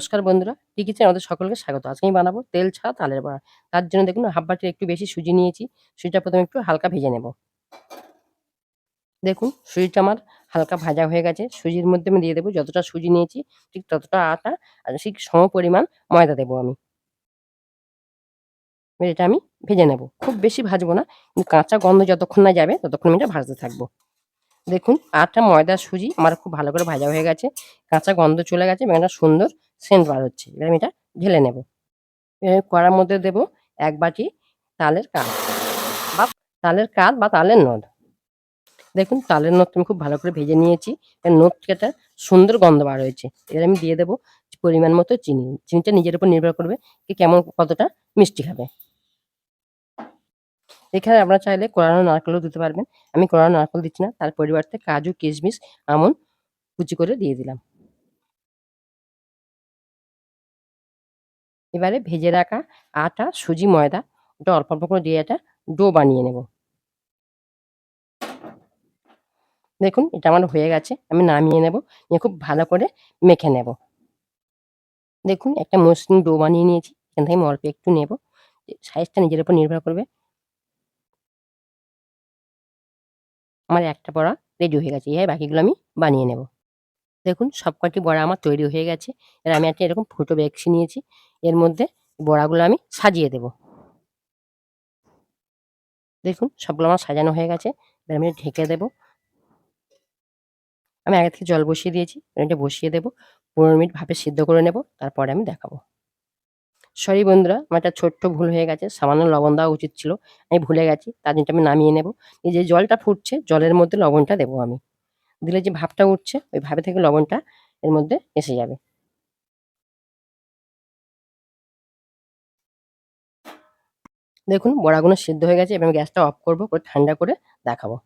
নমস্কার বন্ধুরা কি কিচেন আমাদের সকলকে স্বাগত। আজকে আমি বানাবো তেল ছাড়া তালের বড়া। তার জন্য দেখুন, হাফ একটু বেশি সুজি নিয়েছি, সুজিটা প্রথমে একটু হালকা ভেজে নেব। দেখুন, সুজিটা আমার হালকা ভাজা হয়ে গেছে। সুজির মধ্যে আমি দিয়ে দেবো যতটা সুজি নিয়েছি, ঠিক ততটা আটা আর ঠিক সম পরিমাণ ময়দা দেবো আমি। এটা আমি ভেজে নেব। খুব বেশি ভাজবো না, কিন্তু কাঁচা গন্ধ যতক্ষণ না যাবে, ততক্ষণ আমি এটা ভাজতে থাকব। দেখুন আটা ময়দা সুজি আমার খুব ভালো করে ভাজা হয়ে গেছে। কাঁচা গন্ধ চলে গেছে এবং একটা সুন্দর সেন্ট বার হচ্ছে। এবার আমি এটা ঢেলে নেব। কড়ার মধ্যে দেব এক বাটি তালের কাঠ বা তালের কাঠ বা তালের নদ। দেখুন, তালের নদটা আমি খুব ভালো করে ভেজে নিয়েছি। নদ একটা সুন্দর গন্ধ বার হয়েছে। এবার আমি দিয়ে দেবো পরিমাণ মতো চিনি। চিনিটা নিজের উপর নির্ভর করবে কি কেমন কতটা মিষ্টি খাবে। এখানে আপনারা চাইলে কোরানো নারকেলও দিতে পারবেন। আমি কোরানো নারকেল দিচ্ছি না, তার পরিবর্তে কাজু, কিশমিশ, আমন কুচি করে দিয়ে দিলাম। এবারে ভেজে রাখা আটা, সুজি, ময়দা, ওটা অল্প অল্প করে দিয়ে একটা ডো বানিয়ে নেব। দেখুন, এটা আমার হয়ে গেছে, আমি নামিয়ে নেব, নিয়ে খুব ভালো করে মেখে নেব। দেখুন, একটা মসৃণ ডো বানিয়ে নিয়েছি, এখান থেকে আমি অল্প একটু নেব। সাইজটা নিজের উপর নির্ভর করবে। আমার একটা বড়া রেডি হয়ে গেছে। এই বাকিগুলো আমি বানিয়ে নেব। দেখুন, সবকটি বড়া আমার তৈরি হয়ে গেছে। এবার আমি একটা এরকম ফুটো বেক্সি নিয়েছি। এর মধ্যে বড়াগুলো আমি সাজিয়ে দেব। দেখুন, সবগুলো আমার সাজানো হয়ে গেছে। এবার আমি ঢেকে দেব। আমি আগে থেকে জল বসিয়ে দিয়েছি। এটা বসিয়ে দেবো। পনেরো মিনিট ভাপে সিদ্ধ করে নেব। তারপরে আমি দেখাবো। সরি বন্ধুরা, আমার একটা ছোট্ট ভুল হয়ে গেছে, সামান্য লবণ দেওয়া উচিত ছিল, আমি ভুলে গেছি, তার জন্য আমি নামিয়ে নেব। এই যে জলটা ফুটছে, জলের মধ্যে লবণটা দেবো আমি। দিলে যে ভাবটা উঠছে, ওই ভাবে থেকে লবণটা এর মধ্যে এসে যাবে। দেখুন, বড়াগুলো সিদ্ধ হয়ে গেছে এবং গ্যাসটা অফ করব, করে ঠান্ডা করে দেখাবো।